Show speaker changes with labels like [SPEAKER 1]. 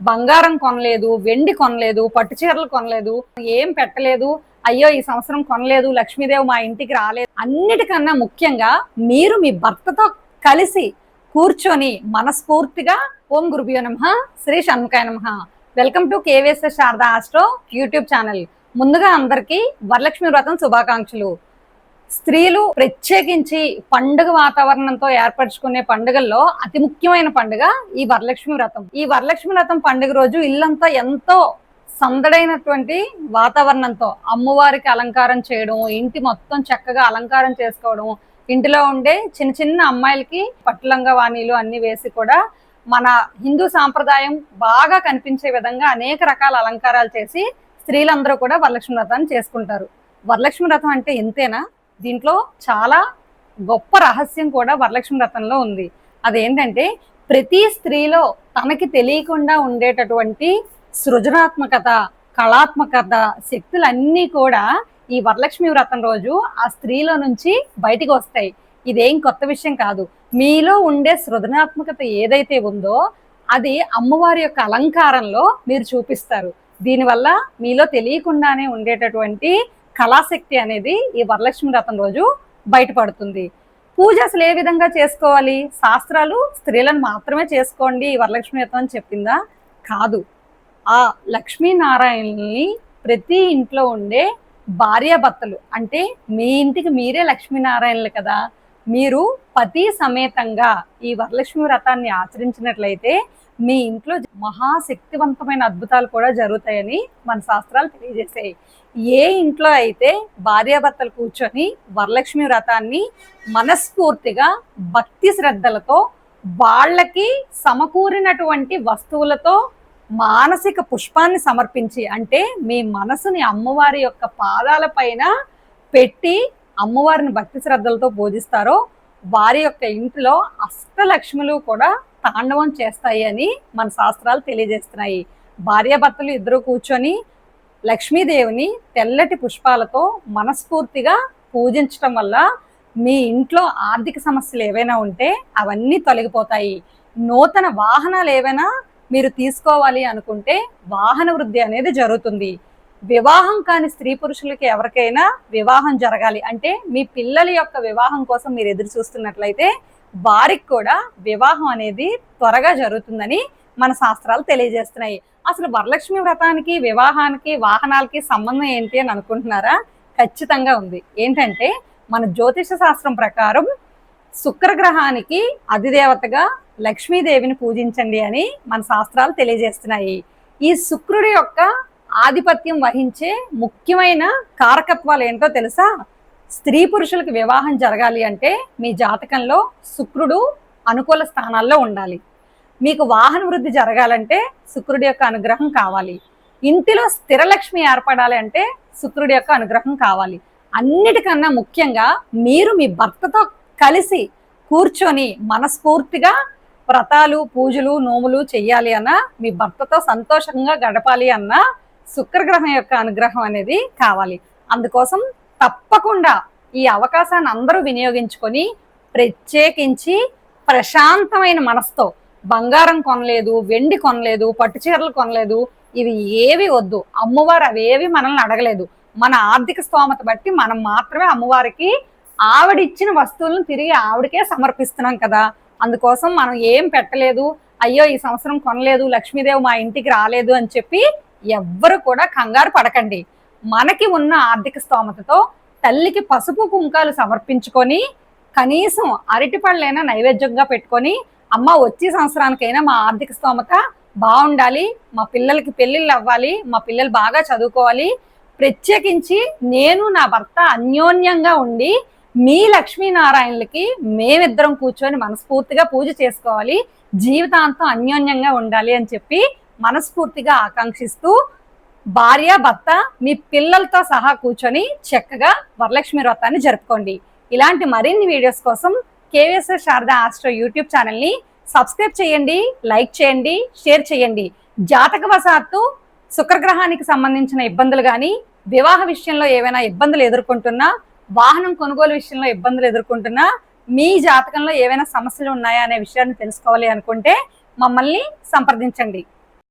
[SPEAKER 1] బంగారం కొనలేదు వెండి కొనలేదు పట్టు చీరలు కొనలేదు ఏం పెట్టలేదు అయ్యో ఈ సంవత్సరం కొనలేదు లక్ష్మీదేవి మా ఇంటికి రాలేదు. అన్నిటికన్నా ముఖ్యంగా మీరు మీ భర్తతో కలిసి కూర్చొని మనస్ఫూర్తిగా ఓం గురుభ్యో నమ శ్రీ షణ్ముఖాయ నమ. Welcome to KVSS Sharada astro YouTube channel. ముందుగా అందరికీ వరలక్ష్మి వ్రతం శుభాకాంక్షలు. స్త్రీలు ప్రత్యేకించి పండుగ వాతావరణంతో ఏర్పరచుకునే పండుగల్లో అతి ముఖ్యమైన పండుగ ఈ వరలక్ష్మి వ్రతం. ఈ వరలక్ష్మి వ్రతం పండుగ రోజు ఇల్లంతా ఎంతో సందడైనటువంటి వాతావరణంతో అమ్మవారికి అలంకారం చేయడం ఇంటి మొత్తం చక్కగా అలంకారం చేసుకోవడం ఇంటిలో ఉండే చిన్న చిన్న అమ్మాయిలకి పట్టులంగా వాణీలు అన్ని వేసి కూడా మన హిందూ సాంప్రదాయం బాగా కనిపించే విధంగా అనేక రకాల అలంకారాలు చేసి స్త్రీలందరూ కూడా వరలక్ష్మి వ్రతాన్ని చేసుకుంటారు. వరలక్ష్మి వ్రతం అంటే ఇంతేనా దీంట్లో చాలా గొప్ప రహస్యం కూడా వరలక్ష్మి వ్రతంలో ఉంది. అదేంటంటే ప్రతి స్త్రీలో తనకి తెలియకుండా ఉండేటటువంటి సృజనాత్మకత కళాత్మకత శక్తులన్నీ కూడా ఈ వరలక్ష్మి వ్రతం రోజు ఆ స్త్రీలో నుంచి బయటికి వస్తాయి. ఇదేం కొత్త విషయం కాదు. మీలో ఉండే సృజనాత్మకత ఏదైతే ఉందో అది అమ్మవారి యొక్క అలంకారంలో మీరు చూపిస్తారు. దీనివల్ల మీలో తెలియకుండానే ఉండేటటువంటి కళాశక్తి అనేది ఈ వరలక్ష్మి వ్రతం రోజు బయటపడుతుంది. పూజ అసలు ఏ విధంగా చేసుకోవాలి? శాస్త్రాలు స్త్రీలను మాత్రమే చేసుకోండి ఈ వరలక్ష్మి వ్రతం అని చెప్పిందా? కాదు. ఆ లక్ష్మీనారాయణని ప్రతి ఇంట్లో ఉండే భార్యాభర్తలు అంటే మీ ఇంటికి మీరే లక్ష్మీనారాయణలు కదా మీరు పతి సమేతంగా ఈ వరలక్ష్మి వ్రతాన్ని ఆచరించినట్లయితే మీ ఇంట్లో మహాశక్తివంతమైన అద్భుతాలు కూడా జరుగుతాయని మన శాస్త్రాలు తెలియజేశాయి. ఏ ఇంట్లో అయితే భార్యాభర్తలు కూర్చొని వరలక్ష్మి వ్రతాన్ని మనస్ఫూర్తిగా భక్తి శ్రద్ధలతో వాళ్ళకి సమకూరినటువంటి వస్తువులతో మానసిక పుష్పాన్ని సమర్పించి అంటే మీ మనసుని అమ్మవారి యొక్క పాదాల పైన పెట్టి అమ్మవారిని భక్తి శ్రద్ధలతో పూజిస్తారో వారి యొక్క ఇంటిలో అష్టలక్ష్ములు కూడా తాండవం చేస్తాయి అని మన శాస్త్రాలు తెలియజేస్తున్నాయి. భార్యాభర్తలు ఇద్దరు కూర్చొని లక్ష్మీదేవిని తెల్లటి పుష్పాలతో మనస్ఫూర్తిగా పూజించటం వల్ల మీ ఇంట్లో ఆర్థిక సమస్యలు ఏవైనా ఉంటే అవన్నీ తొలగిపోతాయి. నూతన వాహనాలు ఏవైనా మీరు తీసుకోవాలి అనుకుంటే వాహన వృద్ధి అనేది జరుగుతుంది. వివాహం కాని స్త్రీ పురుషులకి ఎవరికైనా వివాహం జరగాలి. అంటే మీ పిల్లల యొక్క వివాహం కోసం మీరు ఎదురు చూస్తున్నట్లయితే వారికి కూడా వివాహం అనేది త్వరగా జరుగుతుందని మన శాస్త్రాలు తెలియజేస్తున్నాయి. అసలు వరలక్ష్మి వ్రతానికి వివాహానికి వాహనాలకి సంబంధం ఏంటి అని అనుకుంటున్నారా? ఖచ్చితంగా ఉంది. ఏంటంటే మన జ్యోతిష శాస్త్రం ప్రకారం శుక్రగ్రహానికి అధిదేవతగా లక్ష్మీదేవిని పూజించండి అని మన శాస్త్రాలు తెలియజేస్తున్నాయి. ఈ శుక్రుడి యొక్క ఆధిపత్యం వహించే ముఖ్యమైన కారకత్వాలు ఏంటో తెలుసా? స్త్రీ పురుషులకు వివాహం జరగాలి అంటే మీ జాతకంలో శుక్రుడు అనుకూల స్థానాల్లో ఉండాలి. మీకు వాహన వృద్ధి జరగాలంటే శుక్రుడి యొక్క అనుగ్రహం కావాలి. ఇంటిలో స్థిరలక్ష్మి ఏర్పడాలి అంటే శుక్రుడి యొక్క అనుగ్రహం కావాలి. అన్నిటికన్నా ముఖ్యంగా మీరు మీ భర్తతో కలిసి కూర్చొని మనస్ఫూర్తిగా వ్రతాలు పూజలు నోములు చెయ్యాలి అన్న మీ భర్తతో సంతోషంగా గడపాలి అన్న శుక్రగ్రహం యొక్క అనుగ్రహం అనేది కావాలి. అందుకోసం తప్పకుండా ఈ అవకాశాన్ని అందరూ వినియోగించుకొని ప్రత్యేకించి ప్రశాంతమైన మనసుతో బంగారం కొనలేదు వెండి కొనలేదు పట్టు చీరలు కొనలేదు ఇవి ఏవి వద్దు. అమ్మవారు అవేవి మనల్ని అడగలేదు. మన ఆర్థిక స్తోమత బట్టి మనం మాత్రమే అమ్మవారికి ఆవిడిచ్చిన వస్తువులను తిరిగి ఆవిడకే సమర్పిస్తున్నాం కదా. అందుకోసం మనం ఏం పెట్టలేదు. అయ్యో ఈ సంవత్సరం కొనలేదు లక్ష్మీదేవి మా ఇంటికి రాలేదు అని చెప్పి ఎవ్వరు కూడా కంగారు పడకండి. మనకి ఉన్న ఆర్థిక స్తోమతతో తల్లికి పసుపు కుంకాలు సమర్పించుకొని కనీసం అరటిపళ్ళైనా నైవేద్యంగా పెట్టుకొని అమ్మ వచ్చే సంవత్సరానికైనా మా ఆర్థిక స్తోమత బాగుండాలి మా పిల్లలకి పెళ్ళిళ్ళు అవ్వాలి మా పిల్లలు బాగా చదువుకోవాలి. ప్రత్యేకించి నేను నా భర్త అన్యోన్యంగా ఉండి మీ లక్ష్మీనారాయణలకి మేమిద్దరం కూర్చొని మనస్ఫూర్తిగా పూజ చేసుకోవాలి జీవితాంతం అన్యోన్యంగా ఉండాలి అని చెప్పి మనస్ఫూర్తిగా ఆకాంక్షిస్తూ భార్య భర్త మీ పిల్లలతో సహా కూర్చొని చక్కగా వరలక్ష్మి వ్రతాన్ని జరుపుకోండి. ఇలాంటి మరిన్ని వీడియోస్ కోసం కేవీఎస్ఎస్ శారదా ఆస్ట్రో యూట్యూబ్ ఛానల్ని సబ్స్క్రైబ్ చేయండి లైక్ చేయండి షేర్ చేయండి. జాతకవశాత్తు శుక్రగ్రహానికి సంబంధించిన ఇబ్బందులు కానీ వివాహ విషయంలో ఏవైనా ఇబ్బందులు ఎదుర్కొంటున్నా వాహనం కొనుగోలు విషయంలో ఇబ్బందులు ఎదుర్కొంటున్నా మీ జాతకంలో ఏవైనా సమస్యలు ఉన్నాయా అనే విషయాన్ని తెలుసుకోవాలి అనుకుంటే మమ్మల్ని సంప్రదించండి.